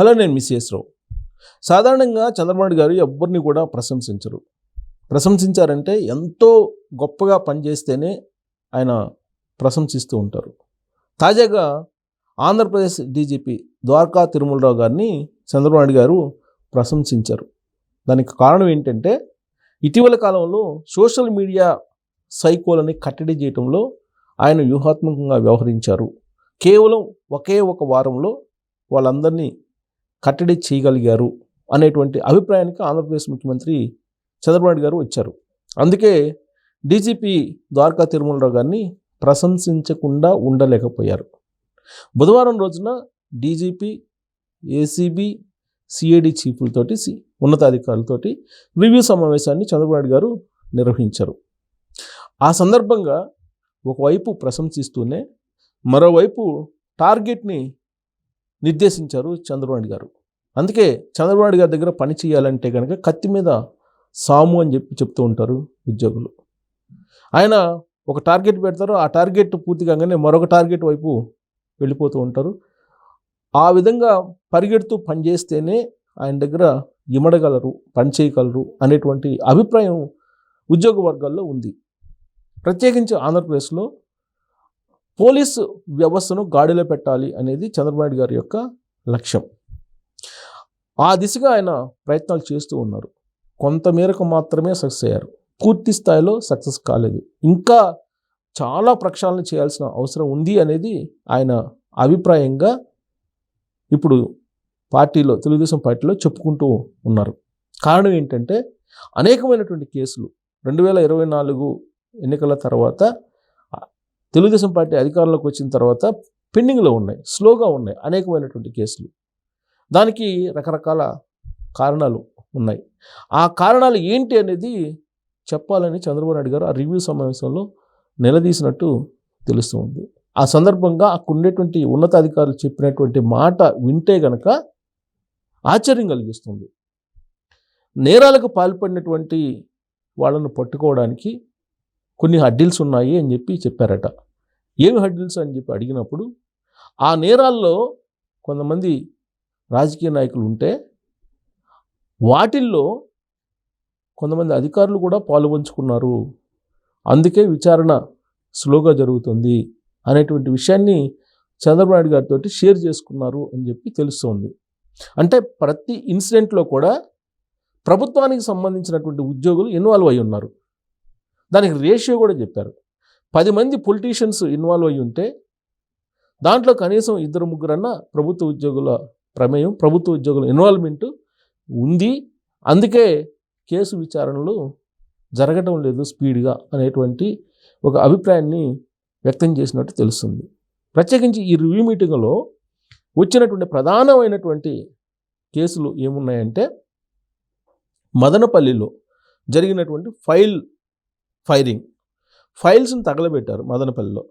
Hello నేను miss రావు. సాధారణంగా చంద్రబాబు గారు ఎవ్వరిని కూడా ప్రశంసించరు. ప్రశంసించారంటే ఎంతో గొప్పగా పనిచేస్తేనే ఆయన ప్రశంసిస్తూ ఉంటారు. తాజాగా ఆంధ్రప్రదేశ్ డీజీపీ ద్వారకా తిరుమలరావు గారిని చంద్రబాబు గారు ప్రశంసించారు. దానికి కారణం ఏంటంటే ఇటీవల కాలంలో సోషల్ మీడియా సైకోలని కట్టడి చేయటంలో ఆయన వ్యూహాత్మకంగా వ్యవహరించారు. కేవలం ఒకే ఒక వారంలో వాళ్ళందరినీ కట్టడి చేయగలిగారు అనేటువంటి అభిప్రాయానికి ఆంధ్రప్రదేశ్ ముఖ్యమంత్రి చంద్రబాబు గారు వచ్చారు. అందుకే డీజీపీ ద్వారకా తిరుమలరావు గారిని ప్రశంసించకుండా ఉండలేకపోయారు. బుధవారం రోజున డీజీపీ ఏసీబీ సిఐడి చీఫ్లతోటి సి ఉన్నతాధికారులతోటి రివ్యూ సమావేశాన్ని చంద్రబాబు గారు నిర్వహించారు. ఆ సందర్భంగా ఒకవైపు ప్రశంసిస్తూనే మరోవైపు టార్గెట్ని నిర్దేశించారు చంద్రబాబు గారు. అందుకే చంద్రబాబు గారి దగ్గర పని చేయాలంటే కనుక కత్తి మీద సాము అని చెప్పి చెప్తూ ఉంటారు ఉద్యోగులు. ఆయన ఒక టార్గెట్ పెడతారు ఆ టార్గెట్ పూర్తి కాగానే మరొక టార్గెట్ వైపు వెళ్ళిపోతూ ఉంటారు. ఆ విధంగా పరిగెడుతూ పనిచేస్తేనే ఆయన దగ్గర ఇమడగలరు పని చేయగలరు అనేటువంటి అభిప్రాయం ఉద్యోగ వర్గాల్లో ఉంది. ప్రత్యేకించి ఆంధ్రప్రదేశ్లో పోలీసు వ్యవస్థను గాడిలో పెట్టాలి అనేది చంద్రబాబు గారి యొక్క లక్ష్యం. ఆ దిశగా ఆయన ప్రయత్నాలు చేస్తూ ఉన్నారు. కొంతమేరకు మాత్రమే సక్సెస్ అయ్యారు. పూర్తి స్థాయిలో సక్సెస్ కాలేదు. ఇంకా చాలా ప్రక్షాళన చేయాల్సిన అవసరం ఉంది అనేది ఆయన అభిప్రాయంగా ఇప్పుడు పార్టీలో తెలుగుదేశం పార్టీలో చెప్పుకుంటూ ఉన్నారు. కారణం ఏంటంటే అనేకమైనటువంటి కేసులు రెండు వేల ఇరవై నాలుగు ఎన్నికల తర్వాత తెలుగుదేశం పార్టీ అధికారంలోకి వచ్చిన తర్వాత పెండింగ్లో ఉన్నాయి స్లోగా ఉన్నాయి అనేకమైనటువంటి కేసులు. దానికి రకరకాల కారణాలు ఉన్నాయి. ఆ కారణాలు ఏంటి అనేది చెప్పాలని చంద్రబాబు నాయుడు గారు ఆ రివ్యూ సమావేశంలో నిలదీసినట్టు తెలుస్తుంది ఆ సందర్భంగా అక్కడుండేటువంటి ఉన్నతాధికారులు చెప్పినటువంటి మాట వింటే గనక ఆశ్చర్యం కలిగిస్తుంది. నేరాలకు పాల్పడినటువంటి వాళ్ళను పట్టుకోవడానికి కొన్ని హడ్డిల్స్ ఉన్నాయి అని చెప్పి చెప్పారట. ఏమి హడ్డిల్స్ అని చెప్పి అడిగినప్పుడు ఆ నేరాల్లో కొంతమంది రాజకీయ నాయకులు ఉంటే వాటిల్లో కొంతమంది అధికారులు కూడా పాలుపంచుకున్నారు అందుకే విచారణ స్లోగా జరుగుతుంది అనేటువంటి విషయాన్ని చంద్రబాబు నాయుడు గారితో షేర్ చేసుకున్నారు అని చెప్పి తెలుస్తోంది. అంటే ప్రతి ఇన్సిడెంట్లో కూడా ప్రభుత్వానికి సంబంధించినటువంటి ఉద్యోగులు ఇన్వాల్వ్ అయి ఉన్నారు. దానికి రేషియో కూడా చెప్పారు. పది మంది పొలిటీషియన్స్ ఇన్వాల్వ్ అయి ఉంటే దాంట్లో కనీసం ఇద్దరు ముగ్గురన్నా ప్రభుత్వ ఉద్యోగుల ప్రమేయం ప్రభుత్వ ఉద్యోగుల ఇన్వాల్వ్మెంట్ ఉంది. అందుకే కేసు విచారణలు జరగటం లేదు స్పీడ్గా అనేటువంటి ఒక అభిప్రాయాన్ని వ్యక్తం చేసినట్టు తెలుస్తుంది. ప్రత్యేకించి ఈ రివ్యూ మీటింగ్లో వచ్చినటువంటి ప్రధానమైనటువంటి కేసులు ఏమున్నాయంటే మదనపల్లిలో జరిగినటువంటి ఫైల్ ఫైరింగ్. ఫైల్స్ని తగలబెట్టారు మదనపల్లిలో.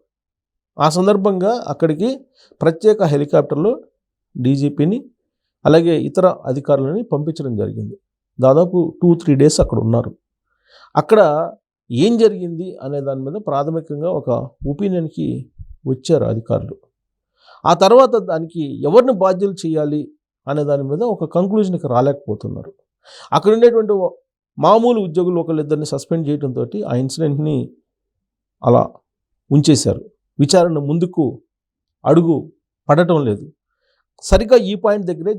ఆ సందర్భంగా అక్కడికి ప్రత్యేక హెలికాప్టర్లో డీజీపీని అలాగే ఇతర అధికారులని పంపించడం జరిగింది. దాదాపు టూ త్రీ డేస్ అక్కడ ఉన్నారు. అక్కడ ఏం జరిగింది అనే దాని మీద ప్రాథమికంగా ఒక ఒపీనియన్కి వచ్చారు అధికారులు. ఆ తర్వాత దానికి ఎవరిని బాధ్యులు చేయాలి అనే దాని మీద ఒక కంక్లూజన్కి రాలేకపోతున్నారు. అక్కడ ఉండేటువంటి మామూలు ఉద్యోగులు ఒకళ్ళిద్దరిని సస్పెండ్ చేయడంతో ఆ ఇన్సిడెంట్ని అలా ఉంచేశారు. విచారణ ముందుకు అడుగు పడటం లేదు. సరిగ్గా ఈ పాయింట్ దగ్గరే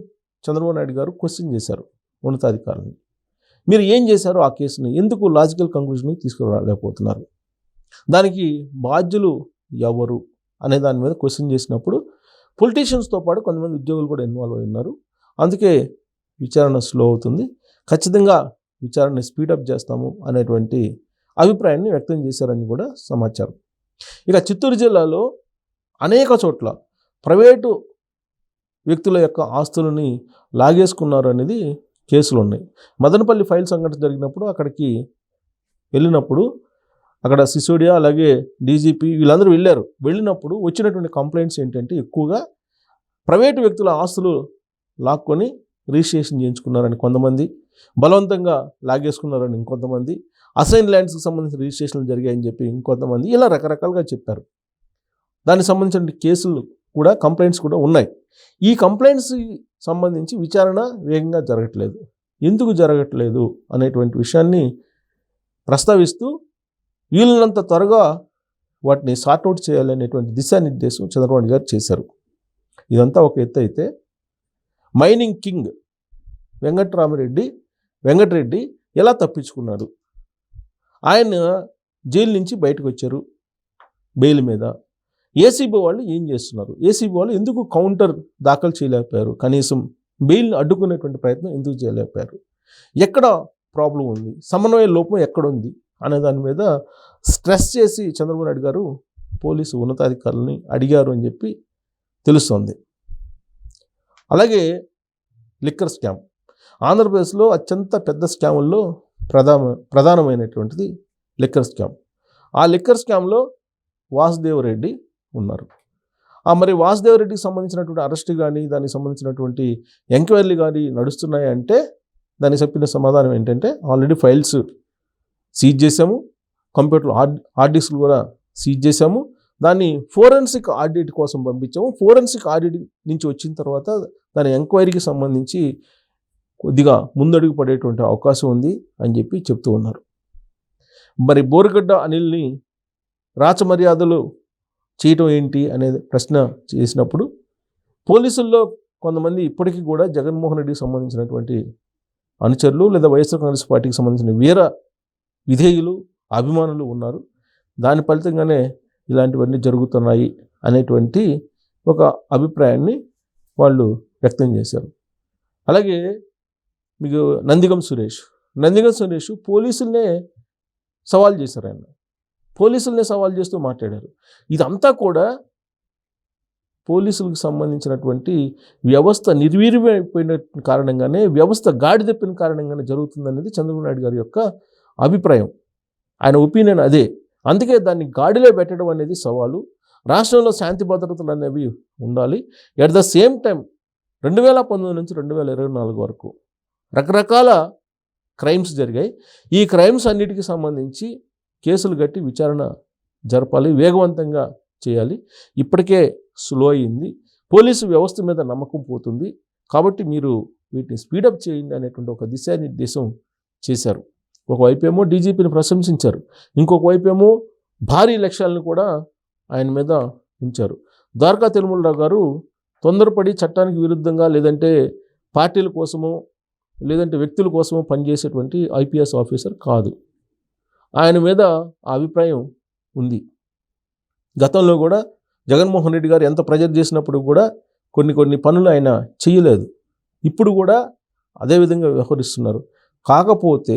చంద్రబాబు నాయుడు గారు క్వశ్చన్ చేశారు ఉన్నతాధికారులను. మీరు ఏం చేశారు ఆ కేసుని ఎందుకు లాజికల్ కంక్లూజన్కి తీసుకురాలేకపోతున్నారు? దానికి బాధ్యులు ఎవరు అనే దాని మీద క్వశ్చన్ చేసినప్పుడు పొలిటీషియన్స్తో పాటు కొంతమంది ఉద్యోగులు కూడా ఇన్వాల్వ్ అయి ఉన్నారు. అందుకే విచారణ స్లో అవుతుంది. ఖచ్చితంగా విచారణ స్పీడప్ చేస్తాము అనేటువంటి అభిప్రాయాన్ని వ్యక్తం చేశారని కూడా సమాచారం. ఇక చిత్తూరు జిల్లాలో అనేక చోట్ల ప్రైవేటు వ్యక్తుల యొక్క ఆస్తులని లాగేసుకున్నారు అనేది కేసులు ఉన్నాయి మదనపల్లి ఫైల్ సంఘటన జరిగినప్పుడు అక్కడికి వెళ్ళినప్పుడు అక్కడ సిసోడియా అలాగే డీజీపీ వీళ్ళందరూ వెళ్ళారు. వెళ్ళినప్పుడు వచ్చినటువంటి కంప్లైంట్స్ ఏంటంటే ఎక్కువగా ప్రైవేటు వ్యక్తుల ఆస్తులు లాక్కొని రిజిస్ట్రేషన్ చేయించుకున్నారని కొంతమంది బలవంతంగా లాగేసుకున్నారని ఇంకొంతమంది అసైన్ ల్యాండ్స్కి సంబంధించిన రిజిస్ట్రేషన్లు జరిగాయని చెప్పి ఇంకొంతమంది ఇలా రకరకాలుగా చెప్పారు. దానికి సంబంధించిన కేసులు కూడా కంప్లైంట్స్ కూడా ఉన్నాయి. ఈ కంప్లైంట్స్ సంబంధించి విచారణ వేగంగా జరగట్లేదు. ఎందుకు జరగట్లేదు అనేటువంటి విషయాన్ని ప్రస్తావిస్తూ వీళ్ళనంత త్వరగా వాటిని సార్ట్అవుట్ చేయాలనేటువంటి దిశానిర్దేశం చంద్రబాబు గారు చేశారు. ఇదంతా ఒక ఎత్తు అయితే మైనింగ్ కింగ్ వెంకట్రామరెడ్డి వెంకటరెడ్డి ఎలా తప్పించుకున్నాడు? ఆయన జైలు నుంచి బయటకు వచ్చారు బెయిల్ మీద. ఏసీబీ వాళ్ళు ఏం చేస్తున్నారు? ఏసీబీ వాళ్ళు ఎందుకు కౌంటర్ దాఖలు చేయలేకపోయారు? కనీసం బెయిల్ని అడ్డుకునేటువంటి ప్రయత్నం ఎందుకు చేయలేకపోయారు? ఎక్కడ ప్రాబ్లం ఉంది? సమన్వయ లోపం ఎక్కడ ఉంది? అనే దాని మీద స్ట్రెస్ చేసి చంద్రబాబు నాయుడు గారు పోలీసు ఉన్నతాధికారులని అడిగారు అని చెప్పి తెలుస్తోంది. అలాగే లిక్కర్ స్కామ్. ఆంధ్రప్రదేశ్లో అత్యంత పెద్ద స్కాముల్లో ప్రధాన ప్రధానమైనటువంటిది లిక్కర్ స్కామ్. ఆ లిక్కర్ స్కామ్లో వాసుదేవరెడ్డి ఉన్నారు. ఆ మరి వాసుదేవరెడ్డికి సంబంధించినటువంటి అరెస్ట్ కానీ దానికి సంబంధించినటువంటి ఎంక్వైరీలు కానీ నడుస్తున్నాయి అంటే దానికి చెప్పిన సమాధానం ఏంటంటే ఆల్రెడీ ఫైల్స్ సీజ్ చేసాము కంప్యూటర్ హార్డ్ హార్డ్ డిస్క్లు కూడా సీజ్ చేసాము దాన్ని ఫోరెన్సిక్ ఆడిట్ కోసం పంపించాము. ఫోరెన్సిక్ ఆడిట్ నుంచి వచ్చిన తర్వాత దాని ఎంక్వైరీకి సంబంధించి కొద్దిగా ముందడుగు పడేటువంటి అవకాశం ఉంది అని చెప్పి చెప్తూ ఉన్నారు. మరి బోరుగడ్డ అనిల్ని రాచమర్యాదలు చేయటం ఏంటి అనే ప్రశ్న చేసినప్పుడు పోలీసుల్లో కొంతమంది ఇప్పటికీ కూడా జగన్మోహన్ రెడ్డికి సంబంధించినటువంటి అనుచరులు లేదా వైఎస్ఆర్ కాంగ్రెస్ పార్టీకి సంబంధించిన వీర విధేయులు అభిమానులు ఉన్నారు. దాని ఫలితంగానే ఇలాంటివన్నీ జరుగుతున్నాయి అనేటువంటి ఒక అభిప్రాయాన్ని వాళ్ళు వ్యక్తం చేశారు. అలాగే మీకు నందిగం సురేష్. నందిగం సురేష్ పోలీసులనే సవాల్ చేశారు ఆయన. పోలీసులనే సవాల్ చేస్తూ మాట్లాడారు. ఇదంతా కూడా పోలీసులకు సంబంధించినటువంటి వ్యవస్థ నిర్వీర్యమైపోయిన కారణంగానే వ్యవస్థ గాడి తప్పిన కారణంగానే జరుగుతుందనేది చంద్రబాబు నాయుడు గారి యొక్క అభిప్రాయం. ఆయన ఒపీనియన్ అదే. అందుకే దాన్ని గాడిలో పెట్టడం అనేది సవాలు. రాష్ట్రంలో శాంతి భద్రతలు అనేవి ఉండాలి. ఎట్ ద సేమ్ టైం రెండు వేల పంతొమ్మిది నుంచి రెండు వేల ఇరవై నాలుగు వరకు రకరకాల క్రైమ్స్ జరిగాయి. ఈ క్రైమ్స్ అన్నిటికీ సంబంధించి కేసులు కట్టి విచారణ జరపాలి వేగవంతంగా చేయాలి. ఇప్పటికే స్లో అయింది. పోలీసు వ్యవస్థ మీద నమ్మకం పోతుంది. కాబట్టి మీరు వీటిని స్పీడప్ చేయండి అనేటువంటి ఒక దిశానిర్దేశం చేశారు. ఒకవైపేమో డీజీపీని ప్రశంసించారు. ఇంకొక వైపు ఏమో భారీ లక్ష్యాలను కూడా ఆయన మీద ఉంచారు. ద్వారకా తిరుమలరావు గారు తొందరపడి చట్టానికి విరుద్ధంగా లేదంటే పార్టీల కోసమో లేదంటే వ్యక్తుల కోసమో పనిచేసేటువంటి ఐపీఎస్ ఆఫీసర్ కాదు. ఆయన మీద ఆ అభిప్రాయం ఉంది. గతంలో కూడా జగన్మోహన్ రెడ్డి గారు ఎంత ప్రెజర్ చేసినప్పుడు కూడా కొన్ని కొన్ని పనులు ఆయన చేయలేదు. ఇప్పుడు కూడా అదే విధంగా వ్యవహరిస్తున్నారు. కాకపోతే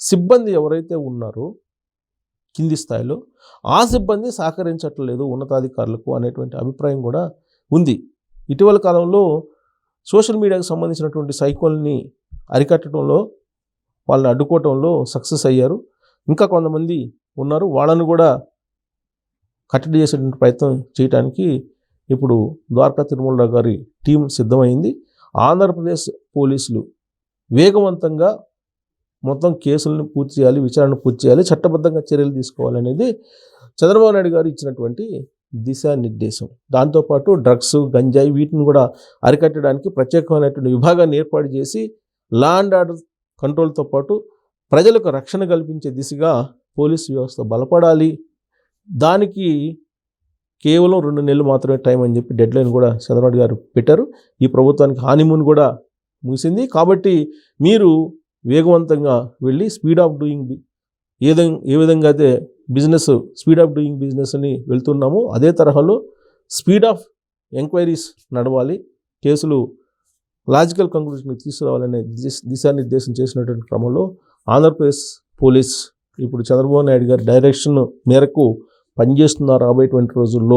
సిబ్బంది ఎవరైతే ఉన్నారో కింది స్థాయిలో ఆ సిబ్బంది సహకరించట్లేదు ఉన్నతాధికారులకు అనేటువంటి అభిప్రాయం కూడా ఉంది. ఇటీవల కాలంలో సోషల్ మీడియాకు సంబంధించినటువంటి సైకోల్ని అరికట్టడంలో వాళ్ళని అడ్డుకోవటంలో సక్సెస్ అయ్యారు. ఇంకా కొంతమంది ఉన్నారు. వాళ్ళను కూడా కట్టడి చేసేటువంటి ప్రయత్నం చేయడానికి ఇప్పుడు ద్వారకా తిరుమలరావు గారి టీం సిద్ధమైంది. ఆంధ్రప్రదేశ్ పోలీసులు వేగవంతంగా మొత్తం కేసులను పూర్తి చేయాలి విచారణ పూర్తి చేయాలి చట్టబద్ధంగా చర్యలు తీసుకోవాలనేది చంద్రబాబు నాయుడు గారు ఇచ్చినటువంటి దిశానిర్దేశం. దాంతోపాటు డ్రగ్స్ గంజాయి వీటిని కూడా అరికట్టడానికి ప్రత్యేకమైనటువంటి విభాగాన్ని ఏర్పాటు చేసి లా అండ్ ఆర్డర్ కంట్రోల్తో పాటు ప్రజలకు రక్షణ కల్పించే దిశగా పోలీసు వ్యవస్థ బలపడాలి. దానికి కేవలం రెండు నెలలు మాత్రమే టైం అని చెప్పి డెడ్ లైన్ కూడా చంద్రబాబు గారు పెట్టారు. ఈ ప్రభుత్వానికి హానిమూన్ కూడా ముగిసింది. కాబట్టి మీరు వేగవంతంగా వెళ్ళి స్పీడ్ ఆఫ్ డూయింగ్ ఏ ఏ విధంగా అయితే బిజినెస్ స్పీడ్ ఆఫ్ డూయింగ్ బిజినెస్ని వెళ్తున్నామో అదే తరహాలో స్పీడ్ ఆఫ్ ఎంక్వైరీస్ నడవాలి. కేసులు లాజికల్ కంక్లూషన్ తీసుకురావాలనే దిశ దిశానిర్దేశం చేసినటువంటి క్రమంలో ఆంధ్రప్రదేశ్ పోలీస్ ఇప్పుడు చంద్రబాబు నాయుడు గారి డైరెక్షన్ మేరకు పనిచేస్తున్నారు రాబోయేటువంటి రోజుల్లో